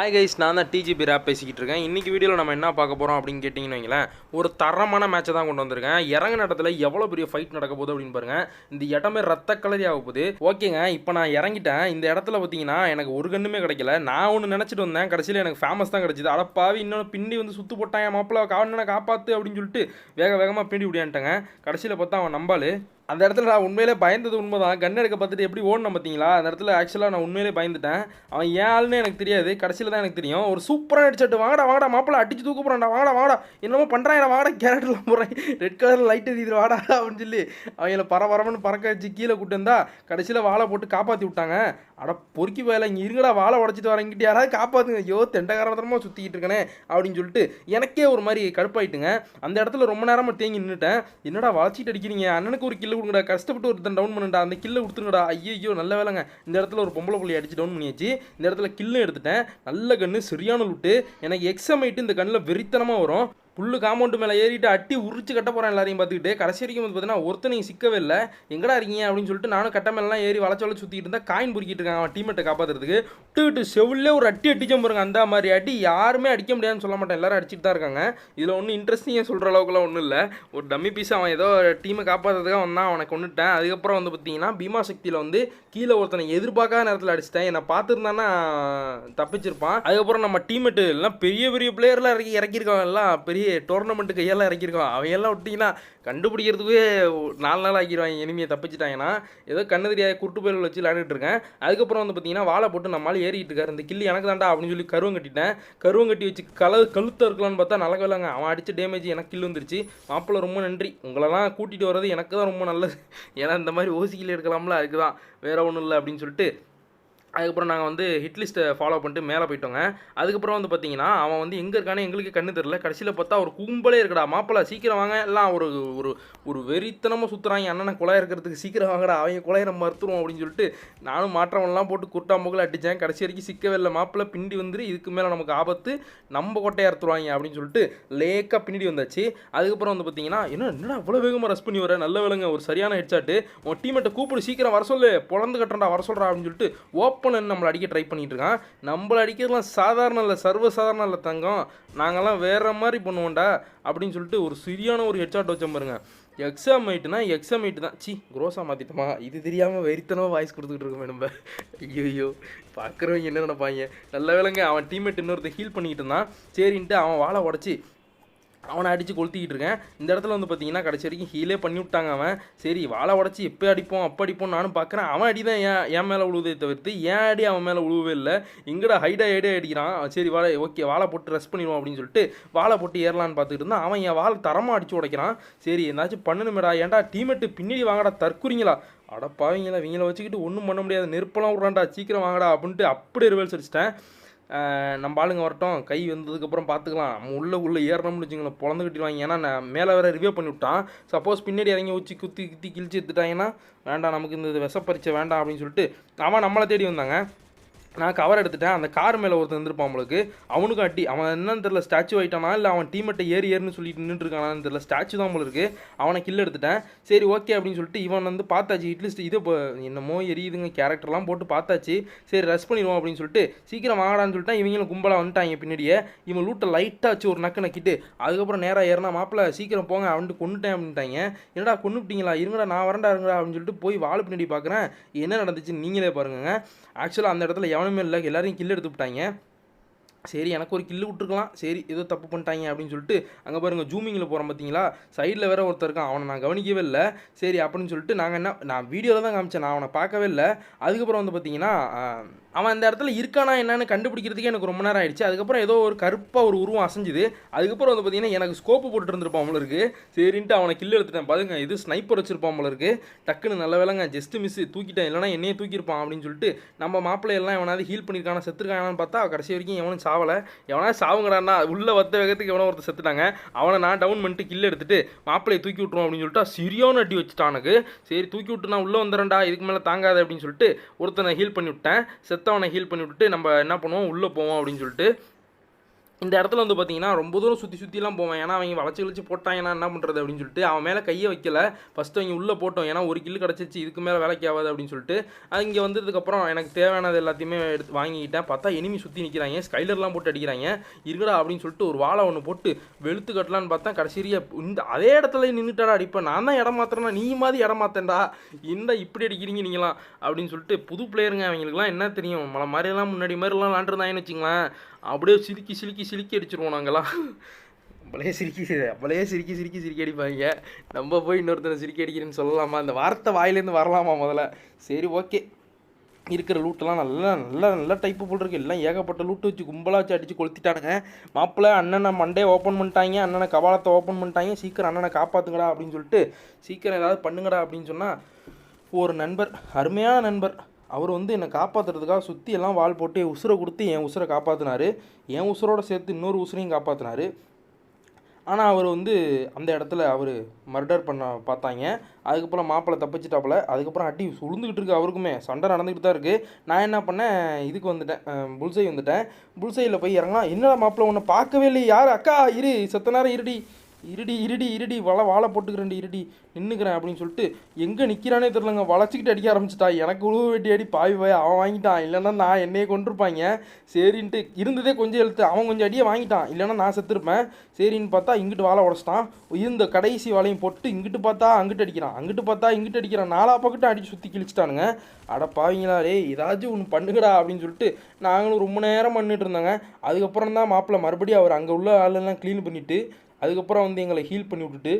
Hi guys நான் தான் DGP rape பேசிக்கிட்டு இருக்கேன். இன்றைக்கி வீடியோவில் நம்ம என்ன பார்க்க போகிறோம் அப்படின்னு கேட்டிங்கன்னு வைங்களேன் ஒரு தரமான மேட்சை தான் கொண்டு வந்திருக்கேன். இறங்கின இடத்துல எவ்வளோ பெரிய ஃபைட் நடக்க போகுது அப்படின்னு பாருங்கள் இந்த இடமே ரத்த கலரி ஆக போகுது. ஓகேங்க இப்போ நான் இறங்கிட்டேன். இந்த இடத்துல பார்த்தீங்கன்னா எனக்கு ஒரு கண்ணுமே கிடைக்கல. நான் ஒன்று நினச்சிட்டு வந்தேன். கடைசியில் எனக்கு ஃபேமஸ் தான் கிடச்சிது. அடப்பாவி இன்னொன்று பிண்டி வந்து சுற்று போட்டான். மாப்பிள்ள காவலனை காப்பாற்று அப்படின்னு சொல்லிட்டு வேக வேகமாக பிண்டி விடியான்ட்டேங்க கடைசியில் பார்த்தா அவன் நம்பாள். அந்த இடத்துல நான் உண்மையிலே பயந்தது உண்மைதான். கன் எடுக்க பார்த்துட்டு எப்படி ஓடணும் பார்த்தீங்களா? அந்த இடத்துல ஆக்சுவலாக நான் உண்மையிலே பயந்துட்டேன். அவன் ஏன் ஆளுன்னு எனக்கு தெரியாது. கடைசியில் தான் எனக்கு தெரியும். ஒரு சூப்பராக அடிச்சட்டு வாங்கடா வாங்கடா மாப்பிள்ள அடிச்சு தூக்க போகிறான்டா வாங்கடா வாங்கடா. என்னமோ பண்ணுறான் வாங்கடா கேரட்லாம் போகிறேன் ரெட் கலர் லைட் எரியுது வாடா அப்படின்னு சொல்லி அவங்கள பரபரமன்னு பறக்க வச்சு கீழே கூட்டு வந்தா கடைசியில் வாழை போட்டு காப்பாற்றி விட்டாங்க. அட பொறுக்கி போயில இங்கே இருங்கடா வாழை உடச்சிட்டு வரங்கிட்டு யாராவது காப்பாற்றுங்க ஐயோ தெண்டகாரத்தனமாக சுற்றிக்கிட்டு இருக்கனே அப்படின்னு சொல்லிட்டு எனக்கே ஒரு மாதிரி கடுப்பாயிட்டுங்க. அந்த இடத்துல ரொம்ப நேரமாக தேங்கி நின்றுட்டேன் என்னடா வளச்சிட்டு அடிக்கிறீங்க? அண்ணனுக்கு ஒரு கில்லு கொடுங்கடா. கஷ்டப்பட்டு ஒருத்தன் டவுன் பண்ணுடா அந்த கில்லை கொடுத்துருங்கடா. ஐயோ நல்ல வேலைங்க. இந்த இடத்துல ஒரு பொம்பளை புள்ளி அடிச்சு டவுன் பண்ணியாச்சு. இந்த இடத்துல கில்லும் எடுத்துட்டேன். நல்ல கன்று சரியான லுட்டு எனக்கு எக்ஸாம் ஆயிட்டு இந்த கண்ணில் வெறித்தனமாக வரும். புல்லு காம்பவுண்டு மேலே ஏறிட்டு அட்டி உரிச்சு கட்ட போகிறேன் எல்லாரையும் பார்த்துக்கிட்டு. கடைசி வரைக்கும் வந்து பார்த்தீங்கன்னா ஒருத்தனையும் சிக்கவே இல்லை. எங்கடா இருக்கீங்க? அப்படின்னு சொல்லிட்டு நானும் கட்ட மேலாம் ஏறி வளச்சு வளச்சு சுற்றிட்டு இருந்தால் காயின் பொறுக்கிட்டு இருக்காங்க அவன் டீமெட்டை காப்பாற்றுறதுக்கு விட்டுக்கிட்டு செவிலே ஒரு அட்டி அடிச்ச பாருங்க அந்த மாதிரி. அடி யாருமே அடிக்க முடியாதுன்னு சொல்ல மாட்டேன். எல்லாரும் அடிச்சுட்டு தான் இருக்காங்க. இதில் ஒன்றும் இன்ட்ரெஸ்டிங்காக சொல்கிற அளவுக்குலாம் ஒன்றும் இல்லை. ஒரு டம்மி பீஸ் அவன் ஏதோ டீமை காப்பாற்றுறதுக்காக வந்தான் அவனை கொண்டுட்டேன் அதுக்கப்புறம் வந்து பார்த்தீங்கன்னா பீமா சக்தியில் வந்து கீழே ஒருத்தனை எதிர்பார்க்காத நேரத்தில் அடிச்சிட்டேன். என்னை பார்த்துருந்தானா தப்பிச்சிருப்பான். அதுக்கப்புறம் நம்ம டீமெட்டு எல்லாம் பெரிய பெரிய பிளேயர்லாம் இறக்கி இறக்கியிருக்காங்க எல்லாம் பெரிய டோர்னமெண்ட்டு கையெல்லாம் இறக்கிருக்கோம் அவன் எல்லாம் விட்டிங்கன்னா கண்டுபிடிக்கிறதுக்கே நாலு நாள் ஆக்கிடுவாங்க இனிமையை தப்பிச்சிட்டாங்கன்னா ஏதோ கண்ணு தெரியாத குருட்டு பயிர்கள் வச்சு விளையாண்டுட்டு இருக்கேன். அதுக்கப்புறம் வந்து பார்த்தீங்கன்னா வாழை போட்டு நம்மளால் ஏறிட்டு இருக்காரு. இந்த கிள்ளி எனக்கு தாண்டா அப்படின்னு சொல்லி கருவம் கட்டிட்டேன். கருவம் கட்டி வச்சு கல கழுத்த இருக்கலாம்னு பார்த்தா நல்ல வேலைங்க அவன் அடித்த டேமேஜ் எனக்கு கில் வந்துருச்சு. மாப்பிள்ள ரொம்ப நன்றி. உங்களெல்லாம் கூட்டிகிட்டு வர்றது எனக்கு தான் ரொம்ப நல்லது. ஏன்னா இந்த மாதிரி ஓசிக்கில் எடுக்கலாம்ல அதுக்கு தான் வேறு ஒன்றும் இல்லை அப்படின்னு சொல்லிட்டு அதுக்கப்புறம் நாங்கள் வந்து ஹிட் லிஸ்ட்டை ஃபாலோ பண்ணிட்டு மேலே போயிட்டோங்க. அதுக்கப்புறம் வந்து பார்த்தீங்கன்னா அவன் வந்து எங்கே இருக்கானே எங்களுக்கு கண்ணு தெரில கடைசியில் பார்த்தா ஒரு கும்பலே இருக்கடா. மாப்பிள்ள சீக்கிரம் வாங்க. எல்லாம் ஒரு ஒரு ஒரு வெறித்தனமாக சுற்றுறாங்க அண்ணனை குழாய் இருக்கிறதுக்கு சீக்கிரம் வாங்கடா. அவங்க குலைய நம்ம மறுத்துருவோம் அப்படின்னு சொல்லிட்டு நானும் மாற்றவன்லாம் போட்டு குர்ட்டா முகல அடித்தேன் கடைசி வரைக்கும் சிக்கவே இல்லை. மாப்பிள்ள பிண்டி வந்துரு. இதுக்கு மேலே நமக்கு ஆபத்து. நம்ம கொட்டையை அறுத்துருவாங்க அப்படின்னு சொல்லிட்டு லேக்காக பின்னாடி வந்தாச்சு. அதுக்கப்புறம் வந்து பார்த்தீங்கன்னா என்ன என்னடா அவ்வளோ வேகமாக ரஸ் பண்ணி வர? நல்ல விலங்க. ஒரு சரியான ஹெட்சாட்டு உன் டீமெட்டை கூப்பிடு. சீக்கிரம் வர சொல்லு. பொழந்து கட்டுறா வர சொல்கிறா அப்படின்னு சொல்லிட்டு ஓப்பன் நம்மளை அடிக்க ட்ரை பண்ணிகிட்டு இருக்கான். நம்மளை அடிக்கிறதுலாம் சாதாரண இல்லை சர்வ சாதாரண இல்லை தங்கம். நாங்கள்லாம் வேறு மாதிரி பண்ணுவோம்டா அப்படின்னு சொல்லிட்டு ஒரு சரியான ஒரு ஹெட்ஷாட் வச்சோம் பாருங்க. எக்ஸாம் ஐட்டுனா எக்ஸாம் ஐட்டு தான். சி குரோஸாக மாற்றிட்டோமா இது தெரியாமல் வெறித்தனமாக வாய்ஸ் கொடுத்துக்கிட்டு இருக்கோம் நம்ம. ஐயோ பார்க்குறவங்க என்ன நினைப்பாங்க? நல்ல வேலைங்க அவன் டீம்மேட் இன்னொருத்த ஹீல் பண்ணிக்கிட்டு இருந்தான். சரின்ட்டு அவன் வாழை உடச்சி அவனை அடித்து கொளுத்திக்கிட்டு இருக்கேன். இந்த இடத்துல வந்து பார்த்தீங்கன்னா கடைசி வரைக்கும் ஹீலே பண்ணி விட்டாங்க அவன். சரி வாழை உடச்சி எப்போ அடிப்போம் அப்போ அடிப்போம் நானும் பார்க்குறேன் அவன் அடி தான் ஏன் என் மேலே உழுவதே தவிர்த்து ஏன் அடி அவன் மேலே உழுவவே இல்லை? எங்கடா ஹைடா ஹைடா அடிக்கிறான்? சரி வாழை ஓகே வாழை போட்டு ரெஸ்ட் பண்ணிடுவோம் அப்படின்னு சொல்லிட்டு வாழை போட்டு ஏறலான்னு பார்த்துக்கிட்டு இருந்தான். அவன் என் வாழை தரமாக அடிச்சு உடைக்கிறான். சரி என்னாச்சும் பண்ணணுமேடா. ஏன்டா டீமெட்டு பின்னாடி வாங்கடா தற்குறீங்களா? அடப்பாவீங்களா இவங்கள வச்சுக்கிட்டு ஒன்றும் பண்ண முடியாது. நெருப்பெல்லாம் விட்றான்டா சீக்கிரம் வாங்கடா அப்படின்ட்டு அப்படியே ரிவல்ஸ் அடிச்சிட்டேன். நம்ம ஆளுங்க வரட்டும். கை வந்ததுக்கப்புறம் பார்த்துக்கலாம் நம்ம உள்ளே உள்ளே ஏறணும்னு வச்சுங்களேன் பிறந்து கட்டிடுவாங்க. ஏன்னா நான் மேலே வேறு ரிவ்யூ பண்ணி விட்டான். சப்போஸ் பின்னாடி இறங்கி வச்சு குத்தி குத்தி கிழிச்சு எடுத்துட்டாங்கன்னா வேண்டாம் நமக்கு இந்த விஷப்பரிச்சை வேண்டாம் அப்படின்னு சொல்லிட்டு அவன் நம்மளை தேடி வந்தாங்க. நான் கவர் எடுத்துட்டேன். அந்த கார் மேலே ஒருத்தன் இருந்திருப்பான் நம்மளுக்கு அவனுக்கும் அட்டி அவன் என்னன்னு தெரியல ஸ்டாச்சு ஆகிட்டானா இல்லை அவன் டீமெட்டை ஏறி ஏறுன்னு சொல்லிட்டு நின்றுட்டு தெரில தெரியல. ஸ்டாச்சு தான் உங்களுக்கு அவனை கில் எடுத்துட்டேன். சரி ஓகே அப்படின்னு சொல்லிட்டு இவன் வந்து பார்த்தாச்சு. இட்லிஸ்ட் இது இப்போ என்னமோ எரியுதுங்க. கேரக்டர்லாம் போட்டு பார்த்தாச்சு. சரி ரெஸ்ட் பண்ணிடுவோம் அப்படின்னு சொல்லிட்டு சீக்கிரம் வாங்கடான்னு சொல்லிட்டு இவங்களும் கும்பலாக வந்துட்டாங்க பின்னாடியே. இவன் லூட்டை லைட்டாக வச்சு ஒரு நக்கு நக்கிட்டு அதுக்கப்புறம் நேராக ஏறினா மாப்பிள்ள சீக்கிரம் போங்க அவன்ட்டு கொண்டுட்டேன் அப்படின்ட்டாங்க. என்னடா கொண்டுவிட்டீங்களா இருங்கடா நான் வரண்டா இருங்கடா அப்படின்னு சொல்லிட்டு போய் வாழை பின்னாடி பார்க்குறேன் என்ன நடந்துச்சுன்னு நீங்களே பாருங்க ஆக்சுவலாக அந்த இடத்துல எவனுமே இல்லை. எல்லாரையும் கில் எடுத்து விட்டாங்க. சரி எனக்கு ஒரு கில்லு விட்டுருக்கலாம். சரி ஏதோ தப்பு பண்ணிட்டாங்க அப்படின்னு சொல்லிட்டு அங்கே பாருங்கள் ஜூமிங்கில் போகிறோம் பார்த்தீங்களா சைடில் வேற ஒருத்தர் இருக்கான். அவனை நான் கவனிக்கவே இல்லை. சரி அப்படின்னு சொல்லிட்டு நாங்கள் என்ன நான் வீடியோவில் தான் காமிச்சேன். நான் அவனை பார்க்கவே இல்லை. அதுக்கப்புறம் வந்து பார்த்தீங்கன்னா அவன் அந்த இடத்துல இருக்கானா என்னன்னு கண்டுபிடிக்கிறதுக்கே எனக்கு ரொம்ப நேரம் ஆயிடுச்சு. அதுக்கப்புறம் ஏதோ ஒரு கருப்பாக ஒரு உருவம் அசைஞ்சுது. அதுக்கப்புறம் வந்து பார்த்தீங்கன்னா எனக்கு ஸ்கோப்பு போட்டு இருந்திருப்பான் போல இருக்கு. சரின்ட்டு அவனை கில் எடுத்துட்டேன். பாருங்க இது ஸ்னைப்பர் வச்சிருப்பான் போல இருக்கு. டக்குன்னு நல்ல வேலைங்க. ஜஸ்ட் மிஸ் தூக்கிட்டேன். இல்லைனா என்னையே தூக்கியிருப்பான் அப்படின்னு சொல்லிட்டு நம்ம மாப்பிள்ளை எல்லாம் எவனாவது ஹீல் பண்ணியிருக்கானா செத்துருக்கானான்னு பார்த்தா கடைசி வரைக்கும் எவனும் சாவலை. எவனா சாவுங்கடான்னா உள்ள வத்த வேகத்துக்கு எவனோ ஒருத்தர் செத்துட்டாங்க. அவனை நான் டவுன் பண்ணிட்டு கில் எடுத்துட்டு மாப்பிள்ளையை தூக்கி விட்ருவோம் அப்படின்னு சொல்லிட்டு சரியான அடி வச்சுட்டான் எனக்கு. சரி தூக்கி விட்டு நான் உள்ளே வந்துடுறேன்டா இதுக்கு மேலே தாங்காது அப்படின்னு சொல்லிட்டு ஒருத்தனை ஹீல் பண்ணி விட்டேன். செத்தவனை ஹீல் பண்ணி விட்டுட்டு நம்ம என்ன பண்ணுவோம்? உள்ளே போவோம் அப்படின்னு சொல்லிட்டு இந்த இடத்துல வந்து பார்த்தீங்கன்னா ரொம்ப தூரம் சுற்றி சுற்றிலாம் போவேன். ஏன்னா அவங்க வளைச்சி வளச்சி போட்டாங்கன்னா என்ன பண்ணுறது அப்படின்னு சொல்லிட்டு அவன் மேலே கையை வைக்கல. ஃபஸ்ட்டு அவங்க உள்ளே போட்டோம். ஏன்னா ஒரு கில்லு கிடச்சிச்சு இதுக்கு மேலே வேலைக்கு ஆகாது அப்படின்னு சொல்லிட்டு. அது இங்கே வந்ததுக்கப்புறம் எனக்கு தேவையானது எல்லாத்தையுமே எடுத்து வாங்கிக்கிட்டேன். பார்த்தா எனிமி சுற்றி நிற்கிறாங்க ஸ்கைலர்லாம் போட்டு அடிக்கிறாங்க. இருக்கடா அப்படின்னு சொல்லிட்டு ஒரு வாழை ஒன்று போட்டு வெளுத்து கட்டலான்னு பார்த்தா கடைசியாக இந்த அதே இடத்துல நின்றுட்டாடா அடிப்பேன். நான் தான் இடம் மாத்திரனா நீ மாதிரி இடம் மாத்தேன்டா. இந்த இப்படி அடிக்கிறீங்க நீங்களாம்? அப்படின்னு சொல்லிட்டு புது பிளேயருங்க அவங்களுக்குலாம் என்ன தெரியும்? மலை மாதிரியெல்லாம் முன்னாடி மாதிரிலாம் விளாண்டுருந்தாங்கன்னு வச்சுங்களேன் அப்படியே சிலுக்கி சிலுக்கி சிலுக்கி அடிச்சிருவோம் நாங்களாம் நம்மளே சிரிக்கி நம்மளே சிரிக்கி சிரிக்கி சிரிக்கி அடிப்பாங்க. நம்ம போய் இன்னொருத்தனை சிரிக்கி அடிக்கிறேன்னு சொல்லலாமா? அந்த வார்த்தை வாயிலேருந்து வரலாமா முதல்ல? சரி ஓகே. இருக்கிற லூட்டெல்லாம் நல்லா நல்லா நல்ல டைப்பு போல் இருக்கு. எல்லாம் ஏகப்பட்ட லூட்டு வச்சு கும்பலாக வச்சு அடித்து கொளுத்திட்டானுங்க. மாப்பிள்ளை அண்ணனை மண்டே ஓப்பன் பண்ணிட்டாங்க. அண்ணனை கபாலத்தை ஓப்பன் பண்ணிட்டாங்க. சீக்கிரம் அண்ணனை காப்பாற்றுங்கடா அப்படின்னு சொல்லிட்டு சீக்கிரம் ஏதாவது பண்ணுங்கடா அப்படின்னு சொன்னால் ஒரு நண்பர் அருமையான நண்பர் அவர் வந்து என்னை காப்பாற்றுறதுக்காக சுற்றி எல்லாம் வால் போட்டு என் உசுரை கொடுத்து என் உசுரை காப்பாற்றினார் என் உசுரோட சேர்த்து இன்னொரு உசுரையும் காப்பாற்றினார் ஆனால் அவர் வந்து அந்த இடத்துல அவர் மர்டர் பண்ண பார்த்தாங்க. அதுக்கப்புறம் மாப்பிள்ளை தப்பிச்சிட்டாப்புல. அதுக்கப்புறம் அடி உளுந்துக்கிட்டு இருக்கு அவருக்குமே. சண்டை நடந்துக்கிட்டு தான் இருக்குது நான் என்ன பண்ணேன்? இதுக்கு வந்துட்டேன். புல்சை வந்துட்டேன். புல்சையில் போய் இறங்கலாம் என்னடா மாப்பிள்ளை ஒன்று பார்க்கவே இல்லை யார்? அக்கா இரு. செத்த நேரம் இருடி. இருடி இருடி இருடி வலை வாழை போட்டுக்கிறேன் இருடி நின்றுக்கிறேன் அப்படின்னு சொல்லிட்டு எங்கே நிற்கிறானே தெரிலங்க வளைச்சிக்கிட்டு அடிக்க ஆரம்பிச்சிட்டா. எனக்கு உழுவு வெட்டி அடி பாவி பாய் அவன் வாங்கிட்டான். இல்லைன்னா நான் என்னையே கொண்டிருப்பாங்க சரின்ட்டு இருந்ததே கொஞ்சம் எழுத்து. அவன் கொஞ்சம் அடியே வாங்கிட்டான். இல்லைன்னா நான் செத்துருப்பேன். சரின்னு பார்த்தா இங்கிட்டு வாழை உடச்சிட்டான். இருந்த கடைசி வாழையும் போட்டு இங்கிட்டு பார்த்தா அங்கிட்டு அடிக்கிறான். அங்கிட்டு பார்த்தா இங்கிட்டு அடிக்கிறான். நாலா பக்கட்டும் அடிச்சு சுற்றி கிழிச்சிட்டானுங்க. அட பாவீங்களா ரே ஏதாச்சும் ஒன்று பண்ணுங்கடா அப்படின்னு சொல்லிட்டு நாங்களும் ரொம்ப நேரம் பண்ணிட்டு இருந்தாங்க. அதுக்கப்புறம் தான் மாப்பிள்ளை மறுபடியும் அவர் அங்கே உள்ள ஆளெல்லாம் க்ளீன் பண்ணிவிட்டு அதுக்கப்புறம் வந்து எங்களை ஹீல் பண்ணி விட்டுட்டு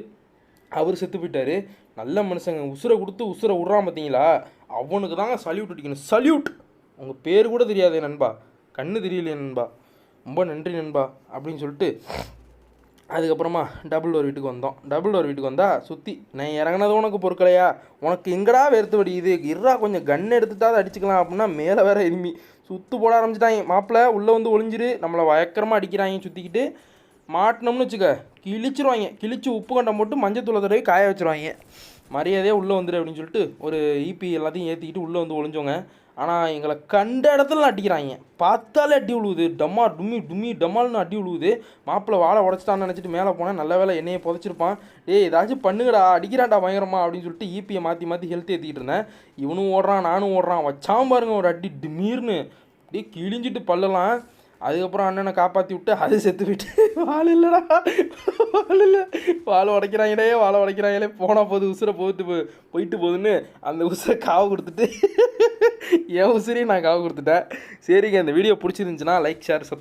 அவர் செத்து போயிட்டாரு. நல்ல மனுஷங்க உசுரை கொடுத்து உசுரை விட்றான் பார்த்தீங்களா அவனுக்கு தாங்க சல்யூட் அடிக்கணும். சல்யூட் உங்கள் பேர் கூட தெரியாது நண்பா. கண்ணு தெரியலையே நண்பா. ரொம்ப நன்றி நண்பா அப்படின்னு சொல்லிட்டு அதுக்கப்புறமா டபுள் டோர் வீட்டுக்கு வந்தோம். டபுள் டோர் வீட்டுக்கு வந்தால் சுற்றி நான் இறங்குனது உனக்கு பொருட்களையா? உனக்கு எங்கடா வெறுத்து வடியுது இறா கொஞ்சம் கன் எடுத்துட்டாவது அடிச்சுக்கலாம் அப்படின்னா மேலே வேற இருமி சுத்து போட ஆரம்பிச்சிட்டாங்க. மாப்பிள்ளை உள்ளே வந்து ஒளிஞ்சிரு. நம்மளை பயக்கரமாக அடிக்கிறாங்க சுற்றிக்கிட்டு மாட்டினோம்னு வச்சுக்க கிழிச்சிருவாங்க. கிழிச்சு உப்பு கண்டம் போட்டு மஞ்சத்தூளை தடவை காய வச்சிருவாங்க. மரியாதையாக உள்ளே வந்துடு அப்படின்னு சொல்லிட்டு ஒரு ஈபி எல்லாத்தையும் ஏற்றிக்கிட்டு உள்ளே வந்து ஒளிஞ்சோங்க ஆனால் எங்களை கண்ட இடத்துல அடிக்கிறாங்க. பார்த்தாலே அடி விழுவுது டம்மா டும்மி டும்மி டம்மால்னு அடி விழுவுது மாப்பிள்ளை வாழை உடச்சிட்டான்னு நினச்சிட்டு மேலே போனேன் நல்ல வேலை என்னையை புதைச்சிருப்பான். டேய் ஏதாச்சும் பண்ணுங்கடா அடிக்கிறான்டா பயங்கரமா அப்படின்னு சொல்லிட்டு ஈபியை மாற்றி மாற்றி ஹெல்த் ஏற்றிக்கிட்டு இருந்தேன். இவனும் ஓடுறான் நானும் ஓடுறான். வச்சாம் பாருங்க ஒரு அடி டிமீர்னு அப்படியே கிழிஞ்சிட்டு பல்லலாம் அதுக்கப்புறம் அண்ணனை காப்பாற்றி விட்டு அது செத்து விட்டு வாள் இல்லைடா. வாள் இல்லை. வாழை உடைக்கிறாங்களே வாழை உடைக்கிறாங்களே. போனால் போகுது உசுரை போட்டு போ போயிட்டு போகுதுன்னு அந்த உசுரை காவு கொடுத்துட்டு என் உசுரையும் நான் காவு கொடுத்துட்டேன். சரிங்க இந்த வீடியோ பிடிச்சிருந்துச்சுன்னா லைக் ஷேர் சப்ஸ்கிரைப்